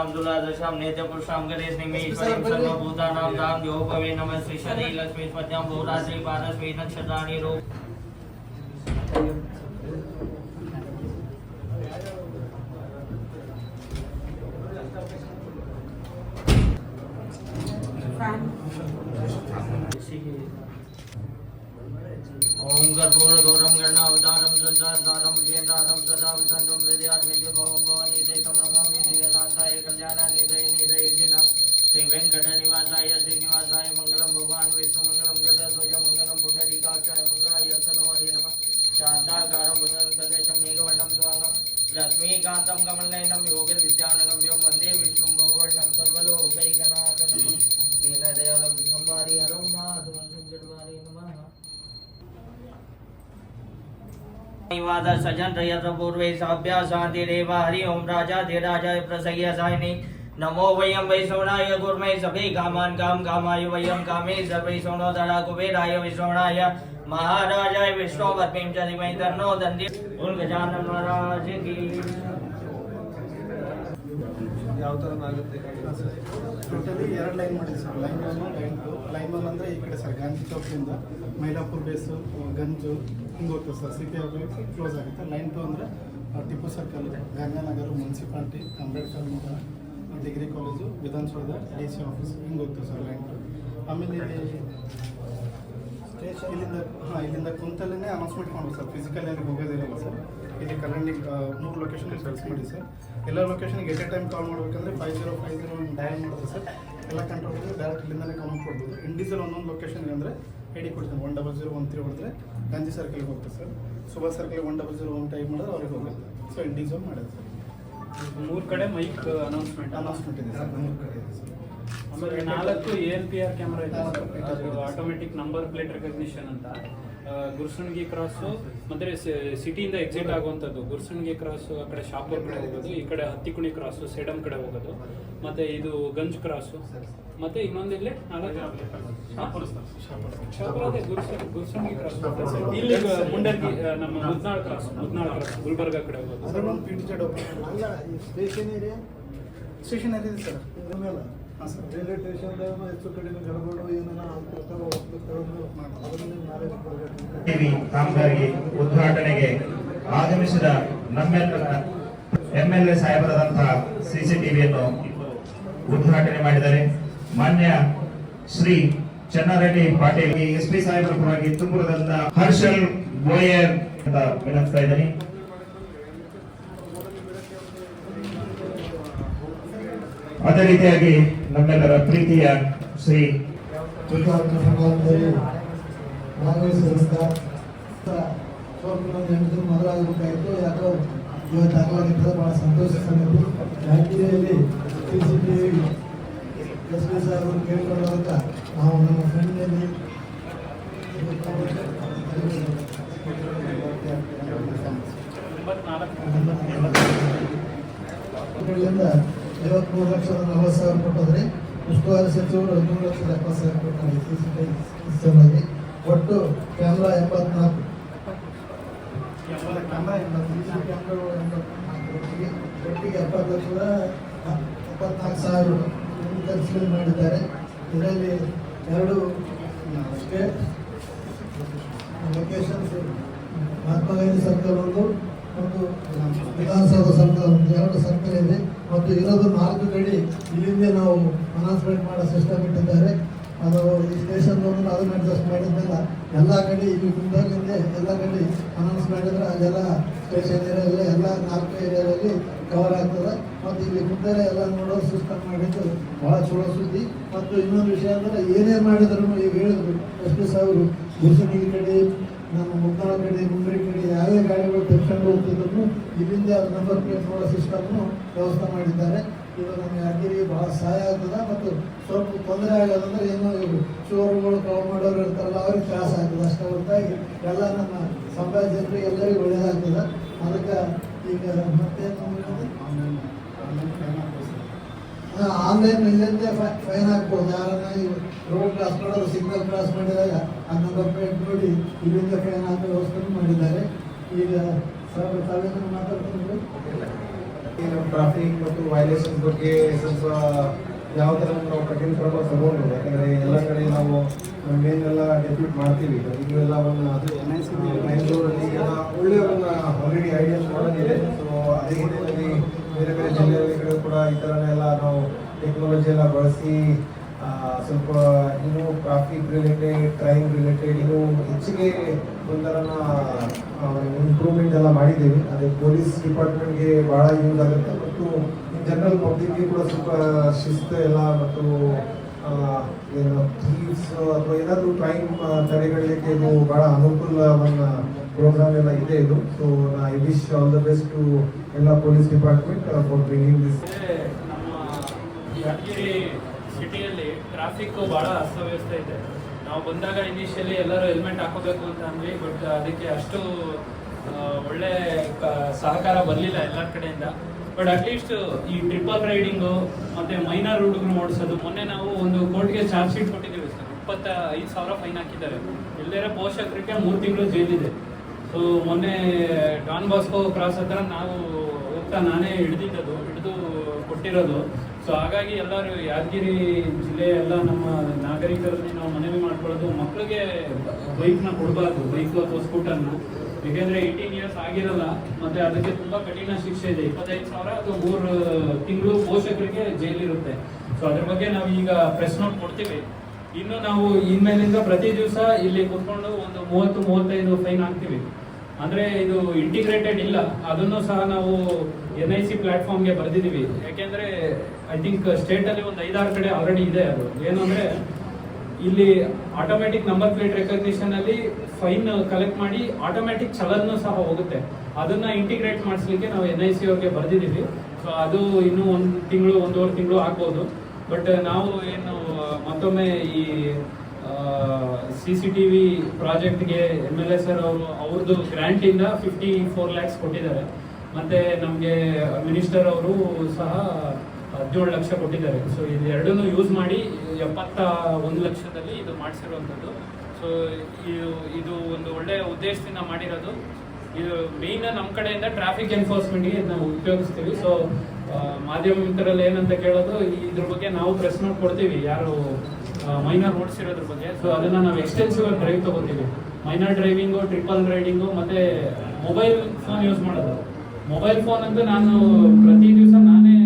गंधद्वारां दुलादशां नेत्रपुरुषां गणेश निमेश्वरीं सर्वभूतानां दां योगवे नमः श्री शरी लक्ष्मी पद्यां भूराश्री पादश्री नक्षत्राणि रूप ओम कर्पूरगौरं गणावतारं जाना निधय निधय दिना श्री गजाननिधयिनिधयिनम् श्रीवेङ्कटनिवासाय श्रीनिवासाय भगवान, विष्णु विष्णुमङ्गलं गतध्वज मङ्गलं पुण्डरीकाक्षाय मङ्गलाय सनोहरि नमः। शान्ताकारं भुजङ्कदेशं मेघवण्डं स्वाङ्गं लक्ष्मीकान्तं, कमलनयनं, योगिर्विद्यानगम्। सजन रयत पूर्वे साभ्यासादिरेव हरि ओम राजाधिराजाय प्रसह्य सायिने। नमो वयं वैश्रवणाय गुर्मे सभे कामान् काम कामाय वयं कामे सर्वै सोणोदरा कुबेराय विश्रवणाय महाराजाय विष्णोपत्नीं च धीमहि तन्नो दन्ति। उन गजानन महाराज की। ಯಾವ ಥರ ಆಗುತ್ತೆ ಟೋಟಲಿ ಎರಡು ಲೈನ್ ಮಾಡಿದೆ sir. Line one line two line one ಅಂದರೆ ಈ ಕಡೆ ಸರ್ ಗಾಂಧಿ ಚೌಕಿಯಿಂದ ಮೈಲಾಪುರ್ ಬೇಸು ಗಂಜು ಹಿಂಗೆ ಹೋಗ್ತದೆ ಸರ್. ಸಿಟಿ ಆಗಿ ಕ್ಲೋಸ್ ಆಗುತ್ತೆ. ಲೈನ್ ಟು ಅಂದರೆ Tippu circle Gangangar municipality Ambedkar Nagar degree college Vidhana Soudha D C office ಹಿಂಗೆ ಹೋಗ್ತದೆ ಸರ್ ಲೈನ್ ಟು ಆಮೇಲೆ ಇಲ್ಲಿಂದ ಹಾಂ ಇಲ್ಲಿಂದ ಕುಂತಲ್ಲೇ ಅನೌನ್ಸ್ಮೆಂಟ್ ಮಾಡೋದು ಸರ್. ಫಿಸಿಕಲ್ ಅಲ್ಲಿ ಹೋಗೋದಿರಲ್ಲ ಸರ್. ಇಲ್ಲಿ ಕರೆಂಟ್ ಮೂರು ಲೊಕೇಶನ್ ಸೆಲೆಕ್ಟ್ ಮಾಡಿ ಸರ್. ಎಲ್ಲ ಲೊಕೇಶನ್ಗೆ ಎಟ್ ಎ ಟೈಮ್ ಕಾಲ್ ಮಾಡಬೇಕಂದ್ರೆ five zero five zero dial ಮಾಡೋದು ಸರ್. ಎಲ್ಲ ಕಂಟ್ರೋಲ್ ಡೈರೆಕ್ಟ್ ಇಲ್ಲಿಂದಲೇ ಕೌಂಟ್ ಕೊಡ್ಬೋದು ಇಂಡಿವಿಜುವಲ್ ಒಂದೊಂದು ಲೊಕೇಶನ್ಗೆ ಅಂದರೆ ಹೇಳಿ ಕೊಡ್ತೀನಿ. One double zero one three ಹೊಡೆದ್ರೆ ಗಾಂಧಿ ಸರ್ಕಲ್ಗೆ ಹೋಗ್ತದೆ sir. Subhash circle one double zero one type ಮಾಡಿದ್ರೆ ಅವ್ರಿಗೆ ಹೋಗುತ್ತೆ. ಸೊ ಇಂಡಿವಿಜುವಲ್ ಮಾಡೋದು ಸರ್. ಮೂರು ಕಡೆ ಮೈಕ್ ಅನೌನ್ಸ್ಮೆಂಟ್ ಅನೌನ್ಸ್ಮೆಂಟ್ ಇದೆ ಸರ್. ಮೂರು ಕಡೆ ಇದೆ ಸರ್. ಆಮೇಲೆ ನಾಲ್ಕು A N P R camera ಇದೆ. ಆಟೋಮೆಟಿಕ್ ನಂಬರ್ ಪ್ಲೇಟ್ ರೆಕಗ್ನಿಷನ್ ಅಂತ. ಗುರ್ಸುಣ್ಗಿ ಕ್ರಾಸು ಮತ್ತೆ ಸಿಟಿಯಿಂದ ಎಕ್ಸಿಟ್ ಆಗುವಂಥದ್ದು. ಗುರ್ಸುಣ್ಗಿ ಕ್ರಾಸು ಆ ಕಡೆ ಶಾಪೂರ್ ಕಡೆ ಹೋಗೋದು ಈ ಕಡೆ ಹತ್ತಿಕುಣಿ ಕ್ರಾಸು ಸೇಡಮ್ ಕಡೆ ಹೋಗೋದು ಮತ್ತೆ ಇದು ಗಂಜ್ ಕ್ರಾಸು ಮತ್ತೆ ಇನ್ನೊಂದಿಲ್ಲಿ ಗುರ್ಸಣ್ಗಿ ಕ್ರಾಸ್ ಇಲ್ಲಿ ಮುಂಡರ್ಗಿ ನಮ್ಮ ಮುದ್ನಾಳ್ ಕ್ರಾಸ್ ಮುದ್ನಾಳ್ ಕ್ರಾಸ್ ಗುಲ್ಬರ್ಗ ಕಡೆ ಹೋಗೋದು. ಸ್ಟೇಷನ್ ಇದೆ ಸರ್ ಟಿವಿ ಕಾಮಗಾರಿ ಉದ್ಘಾಟನೆಗೆ ಆಗಮಿಸಿದ ನಮ್ಮೆಲ್ಲ ಎಂ ಸಾಹೇಬರಾದಂತಹ ಸಿಸಿಟಿವಿಯನ್ನು ಉದ್ಘಾಟನೆ ಮಾಡಿದ್ದಾರೆ. ಮಾನ್ಯ ಶ್ರೀ ಚನ್ನಾರೆಡ್ಡಿ ಪಾಟೀಲ್ ಎಸ್ ಪಿ ಸಾಹೇಬರ ಪರವಾಗಿ ತುಮಕೂರದಂತಹ ಹರ್ಷಲ್ ಗೋಯರ್ ಅಂತ ವಿನಂತಿಸ್ತಾ ಇದ್ದೀನಿ. ಅದೇ ರೀತಿಯಾಗಿ ನಮ್ಮೆಲ್ಲರ ಪ್ರೀತಿಯ ಶ್ರೀ ಸಮಾರಂಭದಲ್ಲಿ ಭಾಗವಹಿಸಿದಂತ ಹೆಣ್ಣು ಮೊದಲಾಗಬೇಕಾಯಿತು ಯಾಕೋ ಇವತ್ತು ಆಗಲಾಗಿರ್ತದೆ ಬಹಳ ಸಂತೋಷ ಸಂಗತಿ ವಿ ಎಸ್ ಪಿ ಸಾಹೇಬರು ಕೇಳ್ಕೊಳ್ಳೋದಕ್ಕೆ ನಾವು ನಮ್ಮ ಫ್ರೆಂಡ್ನಲ್ಲಿ ಗಳಿಂದ ಐವತ್ಮೂರು ಲಕ್ಷದ ನಲವತ್ತು ಸಾವಿರ ಕೊಟ್ಟಿದ್ರೆ ಉಸ್ತುವಾರಿ ಸಚಿವರು ಹದಿಮೂರು ಲಕ್ಷದ ಎಪ್ಪತ್ತು ಸಾವಿರ ಕೊಟ್ಟಿದ್ದಾರೆ ಒಟ್ಟು ಕ್ಯಾಮ್ರಾ ಎಂಬತ್ನಾಲ್ಕು. ಕ್ಯಾಮ್ರಾ ಎಂಬತ್ತು ಕ್ಯಾಮ್ರಾಗಳು ಎಂಬತ್ನಾಲ್ಕು ಒಟ್ಟಿಗೆ ಒಟ್ಟಿಗೆ ಎಪ್ಪತ್ತು ಲಕ್ಷದ ಎಪ್ಪತ್ನಾಲ್ಕು ಸಾವಿರ ಖರ್ಚು ಮಾಡಿದ್ದಾರೆ. ಇದರಲ್ಲಿ ಎರಡು state locations Mahatma Gandhi circle ಒಂದು ಮತ್ತು ವಿಧಾನಸೌಧ ಸರ್ಕಲ್ ಒಂದು, ಎರಡು ಸರ್ಕಲ್ ಇದೆ. ಮತ್ತು ಇರೋದು ನಾಲ್ಕು ಕಡೆ ಇಲ್ಲಿಂದ ನಾವು ಅನೌನ್ಸ್ಮೆಂಟ್ ಮಾಡೋ ಸಿಸ್ಟಮ್ ಇಟ್ಟಿದ್ದಾರೆ. ಅದು ಈ ಸ್ಟೇಷನ್ ಅದನ್ನ ಅಡ್ಜಸ್ಟ್ ಮಾಡಿದ್ಮೇಲೆ ಎಲ್ಲ ಕಡೆ ಇಲ್ಲಿ ಮುಂದಾಗಿಂದ ಎಲ್ಲ ಕಡೆ ಅನೌನ್ಸ್ ಮಾಡಿದ್ರೆ ಅದೆಲ್ಲ ಸ್ಟೇಷನ್ ಏರಿಯಾದಲ್ಲಿ ಎಲ್ಲ ನಾಲ್ಕು ಏರಿಯಾದಲ್ಲಿ ಕವರ್ ಆಗ್ತದೆ. ಮತ್ತು ಇಲ್ಲಿ ಮುಂದೆ ಎಲ್ಲ ನೋಡೋ ಸಿಸ್ಟಮ್ ಮಾಡಿದ್ದು ಭಾಳ ಚಲೋ ಸುದ್ದಿ. ಮತ್ತು ಇನ್ನೊಂದು ವಿಷಯ ಅಂದರೆ ಏನೇ ಮಾಡಿದ್ರು ಈಗ ಹೇಳಿದ್ರು ಎಸ್ ಪಿ ಈ ಕಡೆ ನಮ್ಮ ಮುಂದಾಳ ಕಡೆ ಮುಂಬರಿ ಕಡೆ ಯಾವುದೇ ಗಾಡಿಗಳು ತೆಗೆದುಕೊಂಡು ಹೋಗ್ತಿದ್ರು ಇಲ್ಲಿಂದ ನಂಬರ್ ಪ್ಲೇಟ್ ನೋಡೋ ಸಿಸ್ಟಮ್ನು ವ್ಯವಸ್ಥೆ ಮಾಡಿದ್ದಾರೆ. ಇದು ನಮ್ಮ ಯಾದಗಿರಿಗೆ ಭಾಳ ಸಹಾಯ ಆಗ್ತದೆ ಮತ್ತು ಸ್ವಲ್ಪ ತೊಂದರೆ ಆಗೋದಂದ್ರೆ ಏನೋ ಚೋರುಗಳು ಕಾಲ್ ಮಾಡೋರು ಇರ್ತಾರಲ್ಲ, ಅವ್ರಿಗೆ ತ್ರಾಸ ಆಗ್ತದೆ. ಅಷ್ಟೇ ಹೊರತಾಗಿ ಎಲ್ಲ ನಮ್ಮ ಸಮಾಜ ಜನರಿಗೆ ಎಲ್ಲರಿಗೂ ಒಳ್ಳೆಯದಾಗ್ತದೆ ಅದಕ್ಕೆ ಈಗ ಮತ್ತೇನು ಆನ್ಲೈನ್ ಆನ್ಲೈನ್ ಫೈನ್ ಹಾಕ್ಬೋದು ಯಾರನ್ನ ರೋಡ್ ಕ್ರಾಸ್ ಮಾಡೋದು ಸಿಗ್ನಲ್ ಕ್ರಾಸ್ ಮಾಡಿದಾಗ ಆ ನಂಬರ್ ನೋಡಿ, ಇಲ್ಲಿಂದ ಫೈನ್ ಹಾಕೋ ವ್ಯವಸ್ಥೆ ಮಾಡಿದ್ದಾರೆ. ಈಗ ಸರ್ ತಾವೇನು ಮಾತಾಡ್ತೀನಿ ನಮ್ಮ ಟ್ರಾಫಿಕ್ ಮತ್ತು ವೈಲೇಷನ್ ಬಗ್ಗೆ ಸ್ವಲ್ಪ ಯಾವ ಥರ ನಾವು ಕಠಿಣ ಕ್ರಮ ತಗೊಂಡು, ಯಾಕಂದರೆ ಎಲ್ಲ ಕಡೆ ನಾವು ಮೇನೆಲ್ಲ ಡೆಪ್ಯೂಟ್ ಮಾಡ್ತೀವಿ. ಇದು ಎಲ್ಲ ಒಂದು ಬೆಂಗಳೂರಲ್ಲಿ ಎಲ್ಲ ಒಳ್ಳೆಯ ಒಂದು ಆಲ್ರೆಡಿ ಐಡಿಯಾಸ್ ಮಾಡೋದಿದೆ ಸೊ ಅದೇ ರೀತಿಯಲ್ಲಿ ಬೇರೆ ಬೇರೆ ಜಿಲ್ಲೆಯಲ್ಲಿ ಕಡೆ ಈ ಥರ ಟೆಕ್ನಾಲಜಿ ಎಲ್ಲ ಬಳಸಿ ಸ್ವಲ್ಪ ಇನ್ನೂ ಟ್ರಾಫಿಕ್ ರಿಲೇಟೆಡ್ ಕ್ರೈಮ್ ರಿಲೇಟೆಡ್ ಇನ್ನೂ ಹೆಚ್ಚಿಗೆ ಒಂಥರನ ಇಂಪ್ರೂವ್ಮೆಂಟ್ ಎಲ್ಲ ಮಾಡಿದ್ದೀವಿ. ಅದೇ ಪೊಲೀಸ್ ಡಿಪಾರ್ಟ್ಮೆಂಟ್ಗೆ ಭಾಳ ಯೂಸ್ ಆಗುತ್ತೆ. ಮತ್ತು ಇನ್ ಜನರಲ್ ಪಬ್ಲಿಕ್ಗೆ ಕೂಡ ಸ್ವಲ್ಪ ಶಿಸ್ತು ಎಲ್ಲ ಮತ್ತು ಏನು ಥೀವ್ಸ್ ಅಥವಾ ಏನಾದರೂ ಕ್ರೈಮ್ ತಡೆಗಟ್ಟಲಿಕ್ಕೆ ಇದು ಭಾಳ ಅನುಕೂಲವನ್ನ ಪ್ರೋಗ್ರಾಮ್ ಎಲ್ಲ ಇದೆ ಇದು. So I wish all the best to ಎಲ್ಲ police department for bringing this ಸಿಟಿಯಲ್ಲಿ ಟ್ರಾಫಿಕ್ ಬಹಳ ಅಸ್ತವ್ಯಸ್ತ ಇದೆ. ನಾವು ಬಂದಾಗ ಇನಿಷಿಯಲಿ ಎಲ್ಲರೂ ಹೆಲ್ಮೆಟ್ ಹಾಕೋಬೇಕು ಅಂತ ಅಂದ್ವಿ ಬಟ್ ಅದಕ್ಕೆ ಅಷ್ಟು ಒಳ್ಳೆ ಸಹಕಾರ ಬರಲಿಲ್ಲ ಎಲ್ಲ ಕಡೆಯಿಂದ. ಬಟ್ ಅಟ್ಲೀಸ್ಟ್ ಈ ಟ್ರಿಪಲ್ ರೈಡಿಂಗು ಮತ್ತೆ ಮೈನರ್ ಹುಡುಗರು ಓಡಿಸೋದು, ಮೊನ್ನೆ ನಾವು ಒಂದು ಕೋರ್ಟ್ಗೆ ಚಾರ್ಜ್ ಶೀಟ್ ಕೊಟ್ಟಿದ್ದೀವಿ ಸರ್. ಇಪ್ಪತ್ತ ಐದು ಸಾವಿರ ಫೈನ್ ಹಾಕಿದ್ದಾರೆ. ಎಲ್ಲರ ಪೋಷಕರಿಗೆ ಮೂರು ತಿಂಗಳು ಜೈಲಿದೆ ಸೊ ಮೊನ್ನೆ ಡಾನ್ ಬಾಸ್ಕೋ ಕ್ರಾಸ್ ಹತ್ರ ನಾವು ಹೋಗ್ತಾ ನಾನೇ ಹಿಡಿದಿದ್ದದು ಹಿಡಿದು ಕೊಟ್ಟಿರೋದು. ಸೊ ಹಾಗಾಗಿ ಎಲ್ಲರೂ ಯಾದಗಿರಿ ಜಿಲ್ಲೆ ಎಲ್ಲ ನಮ್ಮ ನಾಗರಿಕರಲ್ಲಿ ನಾವು ಮನವಿ ಮಾಡ್ಕೊಳ್ಳೋದು, ಮಕ್ಕಳಿಗೆ ಬೈಕ್ನ ಕೊಡಬಾರ್ದು ಬೈಕ್ ಅಥವಾ ಸ್ಕೂಟರ್ನ ಏಕೆಂದರೆ ಏಯ್ಟೀನ್ ಇಯರ್ಸ್ ಆಗಿರಲ್ಲ, ಮತ್ತೆ ಅದಕ್ಕೆ ತುಂಬಾ ಕಠಿಣ ಶಿಕ್ಷೆ ಇದೆ. ಇಪ್ಪತ್ತೈದು ಸಾವಿರ ಅಥವಾ ಮೂರು ತಿಂಗಳು ಪೋಷಕರಿಗೆ ಜೈಲಿರುತ್ತೆ. ಸೊ ಅದ್ರ ಬಗ್ಗೆ ನಾವು ಈಗ ಪ್ರೆಸ್ ನೋಟ್ ಕೊಡ್ತೀವಿ. ಇನ್ನು ನಾವು ಇನ್ಮೇಲಿಂದ ಪ್ರತಿ ದಿವಸ ಇಲ್ಲಿ ಕುತ್ಕೊಂಡು ಒಂದು ಮೂವತ್ತು, ಮೂವತ್ತೈದು ಫೈನ್ ಹಾಕ್ತೀವಿ ಅಂದ್ರೆ ಇದು ಇಂಟಿಗ್ರೇಟೆಡ್ ಇಲ್ಲ. ಅದನ್ನು ಸಹ ನಾವು ಎನ್ ಐ ಸಿ ಪ್ಲಾಟ್ಫಾರ್ಮ್ಗೆ ಬರೆದಿದ್ದೀವಿ. ಯಾಕೆಂದರೆ ಐ ಥಿಂಕ್ ಸ್ಟೇಟ್ ಅಲ್ಲಿ ಒಂದು ಐದಾರು ಕಡೆ ಆಲ್ರೆಡಿ ಇದೆ ಅದು. ಏನು ಅಂದರೆ, ಇಲ್ಲಿ ಆಟೋಮ್ಯಾಟಿಕ್ ನಂಬರ್ ಪ್ಲೇಟ್ ರೆಕಗ್ನಿಷನ್ ಅಲ್ಲಿ ಫೈನ್ ಕಲೆಕ್ಟ್ ಮಾಡಿ ಆಟೋಮ್ಯಾಟಿಕ್ ಚಲನ್ನು ಸಹ ಹೋಗುತ್ತೆ. ಅದನ್ನ ಇಂಟಿಗ್ರೇಟ್ ಮಾಡಿಸ್ಲಿಕ್ಕೆ ನಾವು ಎನ್ ಐ ಸಿ ಅವ್ರಿಗೆ ಬರೆದಿದ್ದೀವಿ. ಸೊ ಅದು ಇನ್ನೂ ಒಂದು ತಿಂಗಳು, ಒಂದೂವರೆ ತಿಂಗಳು ಆಗ್ಬೋದು. ಬಟ್ ನಾವು ಏನು, ಮತ್ತೊಮ್ಮೆ ಈ ಸಿ ಸಿ ಟಿ ವಿ ಪ್ರಾಜೆಕ್ಟ್ಗೆ ಎಂ ಎಲ್ ಎ ಸರ್ ಅವರು ಅವ್ರದ್ದು ಗ್ರ್ಯಾಂಟಿಂದ ಫಿಫ್ಟಿ ಫೋರ್ ಲ್ಯಾಕ್ಸ್ ಕೊಟ್ಟಿದ್ದಾರೆ. ಮತ್ತೆ ನಮಗೆ ಮಿನಿಸ್ಟರ್ ಅವರು ಸಹ ಹದಿನೇಳು ಲಕ್ಷ ಕೊಟ್ಟಿದ್ದಾರೆ. ಸೊ ಇದು ಎರಡನ್ನೂ ಯೂಸ್ ಮಾಡಿ ಎಪ್ಪತ್ತ ಒಂದು ಲಕ್ಷದಲ್ಲಿ ಇದು ಮಾಡಿಸಿರುವಂಥದ್ದು. ಸೊ ಇದು ಇದು ಒಂದು ಒಳ್ಳೆಯ ಉದ್ದೇಶದಿಂದ ಮಾಡಿರೋದು. ಇದು ಮೇಯ್ನ್ ನಮ್ಮ ಕಡೆಯಿಂದ ಟ್ರಾಫಿಕ್ ಎನ್ಫೋರ್ಸ್ಮೆಂಟ್ಗೆ ನಾವು ಉಪಯೋಗಿಸ್ತೀವಿ. ಸೊ ಮಾಧ್ಯಮ ಮಿತ್ರರಲ್ಲಿ ಏನಂತ ಕೇಳೋದು ಇದ್ರ ಬಗ್ಗೆ ನಾವು ಪ್ರೆಸ್ ನೋಟ್ ಕೊಡ್ತೀವಿ ಯಾರು ಮೈನರ್ ರೋಡ್ಸ್ ಇರೋದ್ರ ಬಗ್ಗೆ. ಸೊ ಅದನ್ನು ನಾವು ಎಕ್ಸ್ಟೆನ್ಸಿವ್ ಆಗಿ ಡ್ರೈವ್ ತೊಗೋತೀವಿ. ಮೈನರ್ ಡ್ರೈವಿಂಗು ಟ್ರಿಪಲ್ ರೈಡಿಂಗು ಮತ್ತು ಮೊಬೈಲ್ ಫೋನ್ ಯೂಸ್ ಮಾಡೋದು. ಮೊಬೈಲ್ ಫೋನ್ ಅಂತೂ ನಾನು ಪ್ರತಿ ದಿವಸ ನಾನೇ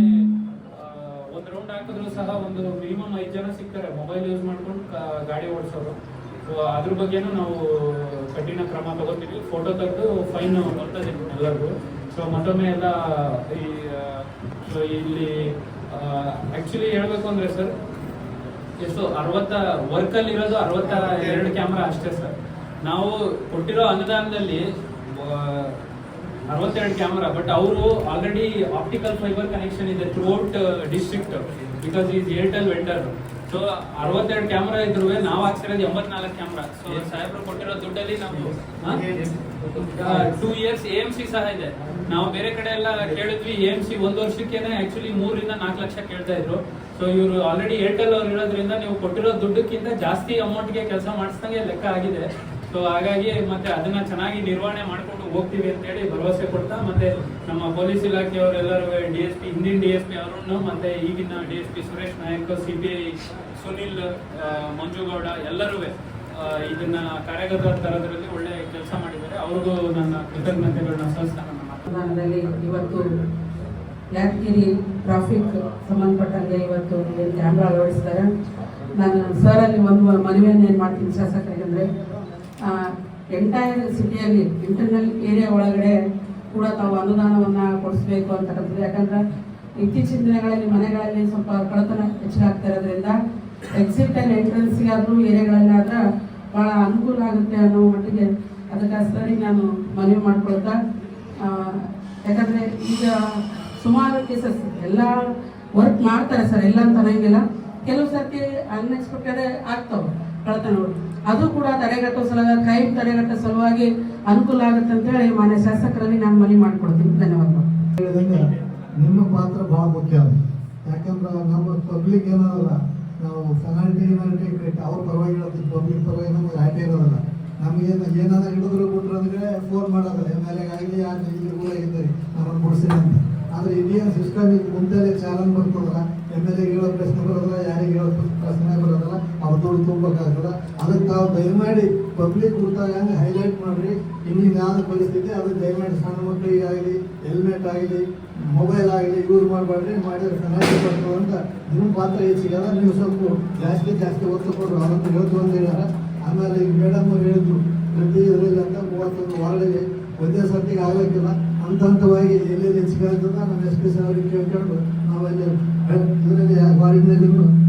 ಒಂದು ರೌಂಡ್ ಹಾಕಿದ್ರು ಸಹ ಒಂದು ಮಿನಿಮಮ್ ಐದು ಜನ ಸಿಗ್ತಾರೆ ಮೊಬೈಲ್ ಯೂಸ್ ಮಾಡ್ಕೊಂಡು ಗಾಡಿ ಓಡಿಸೋರು. ಸೊ ಅದ್ರ ಬಗ್ಗೆನೂ ನಾವು ಕಠಿಣ ಕ್ರಮ ತಗೋತೀವಿ. ಫೋಟೋ ತೆಗೆದು ಫೈನ್ ಬರ್ತದೆ ಎಲ್ಲರಿಗೂ. ಸೊ ಮತ್ತೊಮ್ಮೆ ಎಲ್ಲ ಈ ಸೊ ಇಲ್ಲಿ ಆ್ಯಕ್ಚುಲಿ ಹೇಳಬೇಕು ಅಂದರೆ ಸರ್ ಎಷ್ಟು, ಅರವತ್ತ ವರ್ಕಲ್ಲಿ ಇರೋದು ಅರವತ್ತ ಎರಡು ಕ್ಯಾಮ್ರಾ ಅಷ್ಟೇ ಸರ್. ನಾವು ಕೊಟ್ಟಿರೋ ಅನುದಾನದಲ್ಲಿ ಅರವತ್ತೆರಡು ಕ್ಯಾಮ್ರಾ, ಬಟ್ ಅವರು ಆಲ್ರೆಡಿ ಆಪ್ಟಿಕಲ್ ಫೈಬರ್ ಕನೆಕ್ಷನ್ ಇದೆ throughout district because is Airtel vendor so ಅರವತ್ತೆರಡು ಕ್ಯಾಮ್ರಾ ಇದ್ರು ನಾವು ಹಾಕ್ಸಿರೋದು ಎಂಬತ್ನಾಲ್ಕು ಕ್ಯಾಮ್ರಾ ಸೊ ಸಾಹೇಬ್ರು ಕೊಟ್ಟಿರೋ ದುಡ್ಡಲ್ಲಿ ನಾವು two years A M C ಸಹ ಇದೆ. ನಾವು ಬೇರೆ ಕಡೆ ಎಲ್ಲ ಕೇಳಿದ್ವಿ ಎ ಎಂ ಸಿ ಒಂದು ವರ್ಷಕ್ಕೇನೆ ಆಕ್ಚುಲಿ ಮೂರರಿಂದ ನಾಲ್ಕು ಲಕ್ಷ ಕೇಳ್ತಾ ಇದ್ರು. ಸೊ ಇವರು ಆಲ್ರೆಡಿ ಏರ್ಟೆಲ್ ಅವ್ರು ಇರೋದ್ರಿಂದ ನೀವು ಕೊಟ್ಟಿರೋ ದುಡ್ಡಕ್ಕಿಂತ ಜಾಸ್ತಿ ಅಮೌಂಟ್ಗೆ ಕೆಲಸ ಮಾಡಿಸ್ದಂಗೆ ಲೆಕ್ಕ ಆಗಿದೆ. ಸೊ ಹಾಗಾಗಿ ಮತ್ತೆ ಅದನ್ನ ಚೆನ್ನಾಗಿ ನಿರ್ವಹಣೆ ಮಾಡ್ಕೊಂಡು ಹೋಗ್ತೀವಿ ಅಂತ ಹೇಳಿ ಭರವಸೆ ಕೊಡ್ತಾ, ಮತ್ತೆ ನಮ್ಮ ಪೊಲೀಸ್ ಇಲಾಖೆಯವರೆಲ್ಲರೂ ಡಿ ಎಸ್ ಪಿ ಹಿಂದಿನ ಡಿ ಎಸ್ ಪಿ ಅವರನ್ನು, ಮತ್ತೆ ಈಗಿನ D S P Suresh Nayak C B I Sunil Manjugowda ಎಲ್ಲರೂ ಇದನ್ನ ಕಾರ್ಯಗತ ತರೋದ್ರಲ್ಲಿ ಒಳ್ಳೆ ಕೆಲಸ ಮಾಡಿದ್ದಾರೆ. ಅವ್ರಿಗೂ ನನ್ನ ಕೃತಜ್ಞತೆಗಳನ್ನ ಸಲ್ಲಿಸ್ತಾನೆ ಇವತ್ತು ಯಾದಗಿರಿ ಟ್ರಾಫಿಕ್ ಸಂಬಂಧಪಟ್ಟಂಗೆ ಇವತ್ತು ಕ್ಯಾಮ್ರಾ ಅಳವಡಿಸ್ತಾರೆ ನಾನು ಸರಲ್ಲಿ ಒಂದು ಮನವಿಯನ್ನು ಏನು ಮಾಡ್ತೀನಿ ಶಾಸಕರಿಗೆ ಅಂದರೆ ಎಂಟೈರ್ ಸಿಟಿಯಲ್ಲಿ ಇಂಟರ್ನಲ್ ಏರಿಯಾ ಒಳಗಡೆ ಕೂಡ ತಾವು ಅನುದಾನವನ್ನು ಕೊಡಿಸ್ಬೇಕು ಅಂತಕ್ಕಂಥದ್ದು ಯಾಕಂದ್ರೆ ಇತ್ತೀಚಿನ ದಿನಗಳಲ್ಲಿ ಮನೆಗಳಲ್ಲಿ ಸ್ವಲ್ಪ ಕಳತನ ಹೆಚ್ಚಾಗ್ತಾ ಇರೋದ್ರಿಂದ ಎಕ್ಸಿಟ್ ಆ್ಯಂಡ್ ಎಂಟ್ರೆನ್ಸ್ಗಾದರೂ ಏರಿಯಾಗಳಲ್ಲಿ ಆದ್ರೆ ಭಾಳ ಅನುಕೂಲ ಆಗುತ್ತೆ ಅನ್ನೋ ಮಟ್ಟಿಗೆ ಅದಕ್ಕೋಸ್ಕರ ನಾನು ಮನವಿ ಮಾಡ್ಕೊಳ್ತಾ ಯಾಕಂದರೆ ಈಗ ಸುಮಾರು ಕೇಸಸ್ ಎಲ್ಲ ವರ್ಕ್ ಮಾಡ್ತಾರೆ ಸರ್, ಎಲ್ಲ ಅಂತ ಅನ್ನೋಂಗಿಲ್ಲ. ಕೆಲವು ಸರ್ತಿ ಅನ್ಎಕ್ಸ್ಪೆಕ್ಟೆಡ್ ಆಗ್ತಾವೆ ಕಳ್ತನಗಳು ಅದು ಕೂಡ ತಡೆಗಟ್ಟೋ ಸಲುವಾಗಿ ಕೈ ತಡೆಗಟ್ಟೋ ಸಲುವಾಗಿ ಅನುಕೂಲ ಆಗುತ್ತೆ ಅಂತ ಹೇಳಿ ಮಾನ್ಯ ಶಾಸಕರಲ್ಲಿ ನಾನು ಮನವಿ ಮಾಡ್ಕೊಡ್ತೀನಿ. ಧನ್ಯವಾದಗಳು. ನಿಮ್ಮ ಪಾತ್ರ ಬಹಳ ಮುಖ್ಯ. ಯಾಕಂದ್ರೆ ನಮ್ಮ ಪಬ್ಲಿಕ್ ಏನದಲ್ಲ, ನಾವು ಫೆನಾಲ್ಟಿ ಕ್ರಿಕೆಟ್ ಅವ್ರ ಪರವಾಗಿಲ್ಲ ಪಬ್ಲಿಕ್ ಪರವಾಗಿ ನಮ್ಗೆ ಆಯ್ಕೆ ಇರೋದಲ್ಲ. ನಮಗೇನು ಏನಾದ್ರು ಹಿಡಿದ್ರು ಬಿಟ್ರು ಅಂದ್ರೆ ಫೋನ್ ಮಾಡೋದಿಲ್ಲ. ಎಲ್ ಎಗಾಗಲಿ ಯಾರು ಇಲ್ಲಿ ಊರಾಗಿದ್ದಾರೆ ನಮ್ಮನ್ನು ಬಿಡಿಸ್ರಿ ಅಂತ. ಆದರೆ ಇಂಡಿಯನ್ ಸಿಸ್ಟಮ್ ಈಗ ಮುಂದೆ ಚಾಲನ್ ಬರ್ತದಲ್ಲ ಎಂ ಎಲ್ ಎಗೆ ಪ್ರಶ್ನೆ ಬರೋದಿಲ್ಲ, ಯಾರಿಗೆ ಪ್ರಶ್ನೆ ಬರೋದಿಲ್ಲ, ಅವ್ರು ದುಡ್ಡು ತುಂಬಕ್ಕಾಗಲ್ಲ ಅದಕ್ಕೆ ತಾವು ದಯಮಾಡಿ ಪಬ್ಲಿಕ್ ಕೂತಾಗ ಹಂಗೆ ಹೈಲೈಟ್ ಮಾಡಿರಿ. ಇಲ್ಲಿ ಯಾವ ಪರಿಸ್ಥಿತಿ, ಅದು ದಯಮಾಡಿ ಸಣ್ಣ ಮಕ್ಕಳಿಗಾಗಲಿ ಹೆಲ್ಮೆಟ್ ಆಗಲಿ ಮೊಬೈಲ್ ಆಗಲಿ ಯೂಸ್ ಮಾಡಬೇಡ್ರಿ ಮಾಡಿದ್ರೆ ಚೆನ್ನಾಗಿ ಬರ್ತದೆ ಅಂತ ನಿಮ್ಮ ಪಾತ್ರ ಹೆಚ್ಚಿಗೆಲ್ಲ ನೀವು ಸ್ವಲ್ಪ ಜಾಸ್ತಿ ಜಾಸ್ತಿ ಒತ್ತು ಕೊಡ್ರಿ. ಅವತ್ತು ಹೇಳ್ತು ಅಂತ ಹೇಳ್ಯಾರ. ಆಮೇಲೆ ಈಗ ಮೇಡಮ್ ಹೇಳಿದ್ರು, ಪ್ರತಿ ಇದರಲ್ಲಿ ಅಂತ ಮೂವತ್ತೊಂದು ವಾರ್ಡಿಗೆ ಒಂದೇ ಸರ್ತಿಗೆ ಆಗೋಕ್ಕಿಲ್ಲ. ಹಂತ ಹಂತವಾಗಿ ಎಲ್ಲೆಲ್ಲಿ ಹೆಚ್ಚಿಗೆ ಆಗ್ತದೆ, ನಮ್ಮ ಎಸ್ ಪಿ ಅವ್ರಿಗೆ ಕೇಳ್ಕೊಂಡು ನಾವಲ್ಲಿ ಇದರಲ್ಲಿ ವಾರ್ಡಿನಲ್ಲಿ ಸಿ ಸಿ ಕ್ಯಾಮ್ರಾ